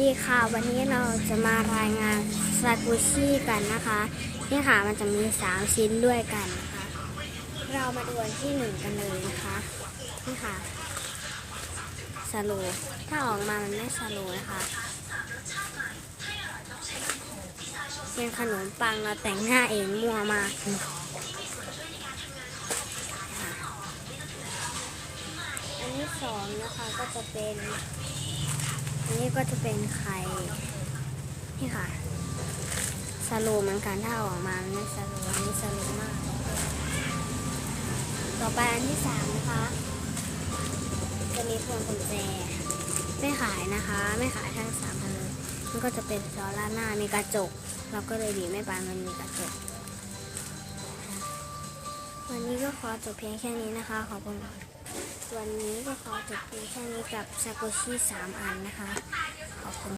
ดีค่ะวันนี้เราจะมารายงานซากุชิกันนะคะ นี่ค่ะมันจะมี 3 ชิ้นด้วยกันนะคะเรามาดูอันที่หนึ่งกันเลยนะคะนี่ค่ะสโลถ้าออกมามันไม่สโลนะคะเป็นขนมปังเราแต่งหน้าเองมั่วมากอันที่สองนะคะก็จะเป็น นนี้ก็จะเป็นไข่ นี่ค่ะสโลเหมือนกันถ้าออกมามันไม่สโลอันนี้สโลมาก ต่อไปอันที่สามนะคะ จะมีพวงกุญแจ ไม่ขายนะคะ ไม่ขายทั้งสามอันเลยมันก็จะเป็นซอล่าหน้ามีกระจก เราก็เลยบีไม่ปานมันมีกระจก วันนี้ก็ขอจบเพียงแค่นี้นะคะ ขอบคุณวันนี้ก็ขอจบเพียงแค่นี้กับซาโกชิสามอันนะคะ ขอบคุณ